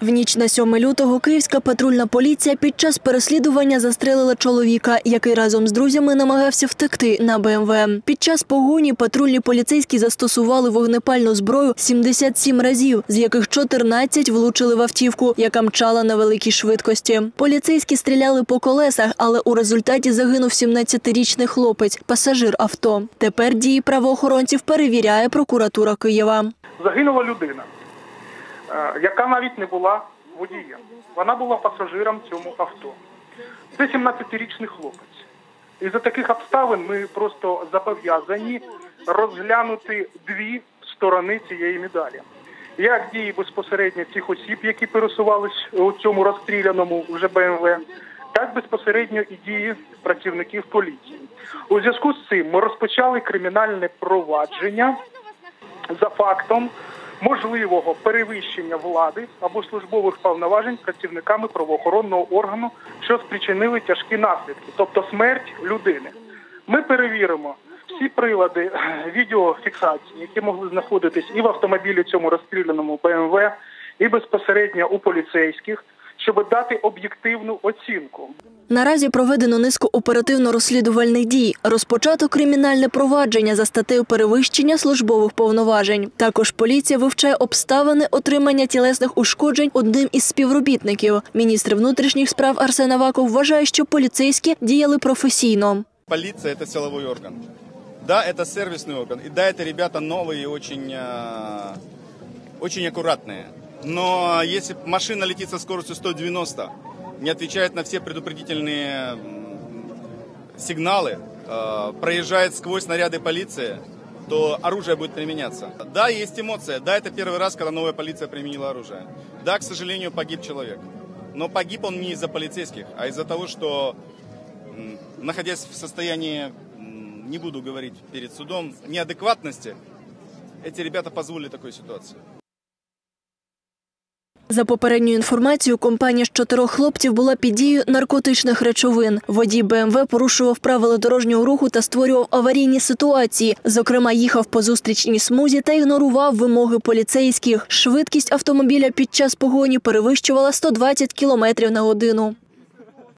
В ніч на 7 лютого київська патрульна поліція під час переслідування застрелила чоловіка, який разом з друзями намагався втекти на БМВ. Під час погоні патрульні поліцейські застосували вогнепальну зброю 77 разів, з яких 14 влучили в автівку, яка мчала на великій швидкості. Поліцейські стріляли по колесах, але у результаті загинув 17-річний хлопець, пасажир авто. Тепер дії правоохоронців перевіряє прокуратура Києва. загинула людина, яка навіть не була водієм. Вона була пасажиром цьому авто. Це 17-річний хлопець. І за таких обставин ми просто зобов'язані розглянути дві сторони цієї медалі. Як дії безпосередньо цих осіб, які пересувались у цьому розстріляному вже БМВ, так безпосередньо і дії працівників поліції. У зв'язку з цим ми розпочали кримінальне провадження за фактом можливого перевищення влади або службових повноважень працівниками правоохоронного органу, що спричинили тяжкі наслідки, тобто смерть людини. Ми перевіримо всі прилади е, відеофіксації, які могли знаходитись і в автомобілі цьому розстріляному БМВ, і безпосередньо у поліцейських, щоб дати об'єктивну оцінку. Наразі проведено низку оперативно-розслідувальних дій. Розпочато кримінальне провадження за статтею перевищення службових повноважень. Також поліція вивчає обставини отримання тілесних ушкоджень одним із співробітників. Міністр внутрішніх справ Арсен Аваков вважає, що поліцейські діяли професійно. Полиция – это силовой орган. Да, это сервисный орган. И да, это ребята новые и очень, э, очень аккуратные. Но если машина летит со скоростью 190, не отвечает на все предупредительные сигналы, э, проезжает сквозь наряды полиции, то оружие будет применяться. Да, есть эмоция. Да, это первый раз, когда новая полиция применила оружие. Да, к сожалению, погиб человек. Но погиб он не из-за полицейских, а из-за того, что находясь в состоянии, не буду говорить перед судом, неадекватности, эти ребята позволили такой ситуации. За попередньою інформацією, компанія з чотирьох хлопців була під дією наркотичних речовин. Водій БМВ порушував правила дорожнього руху та створював аварійні ситуації. Зокрема, їхав по зустрічній смузі та ігнорував вимоги поліцейських. Швидкість автомобіля під час погоні перевищувала 120 км на годину.